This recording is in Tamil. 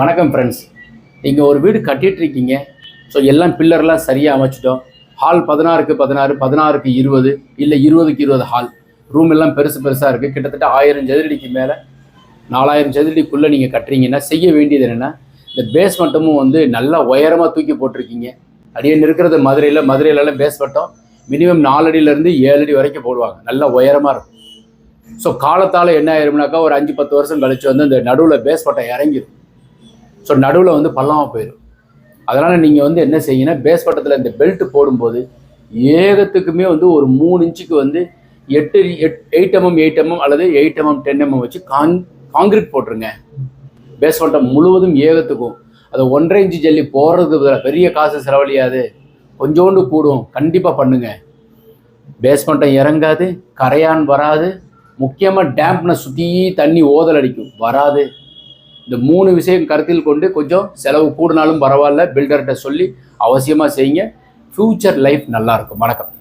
வணக்கம் ஃப்ரெண்ட்ஸ் நீங்கள் ஒரு வீடு கட்டிகிட்டு இருக்கீங்க. ஸோ எல்லாம் பில்லர்லாம் சரியாக அமைச்சிட்டோம். ஹால் பதினாறுக்கு பதினாறு பதினாறுக்கு இருபது இல்லை இருபதுக்கு இருபது ஹால் ரூம் எல்லாம் பெருசு பெருசாக இருக்குது கிட்டத்தட்ட ஆயிரம் சதுரடிக்கு மேலே நாலாயிரம் சதுரடிக்குள்ளே நீங்கள் கட்டுறீங்கன்னா செய்ய வேண்டியது என்னென்னா இந்த பேஸ்மெண்ட்டமும் வந்து நல்லா உயரமாக தூக்கி போட்டிருக்கீங்க. அப்படியே இருக்கிறது மதுரையில் மதுரையிலலாம் பேஸ் மினிமம் நாலடியிலேருந்து ஏழு அடி வரைக்கும் போடுவாங்க. நல்லா உயரமாக இருக்கும். ஸோ காலத்தால் என்ன ஆயிரும்னாக்கா ஒரு அஞ்சு பத்து வருஷம் கழிச்சு வந்து இந்த நடுவில் பேஸ் இறங்கிடும் ஸோ நடுவில் வந்து பள்ளமாக போயிடும் அதனால் நீங்கள் வந்து என்ன செய்யணும் பேஸ் பட்டத்தில் இந்த பெல்ட் போடும்போது ஏகத்துக்குமே வந்து ஒரு மூணு இன்ச்சுக்கு வந்து எட்டு eight eight MM eight MM அல்லது எயிட் எம்எம் டென் எம்எம் வச்சு காங் காங்கிரீட் போட்டுருங்க. பேஸ் பட்டம் முழுவதும் ஏகத்துக்கும். அது ஒன்றரை இன்ச்சு ஜல்லி போடுறது பெரிய காசு செலவழியாது. கொஞ்சோண்டு கூடும். கண்டிப்பாக பண்ணுங்க. பேஸ்மெண்ட்டம் இறங்காது. கரையான் வராது. முக்கியமாக டேம்ப்னை சுற்றி தண்ணி ஓதல் அடிக்கும். வராது. இந்த மூணு விஷயம் கருத்தில் கொண்டு கொஞ்சம் செலவு கூடினாலும் பரவாயில்ல. பில்டர்கிட்ட சொல்லி அவசியமாக செய்யுங்க. ஃப்யூச்சர் லைஃப் நல்லாயிருக்கும் வணக்கம்.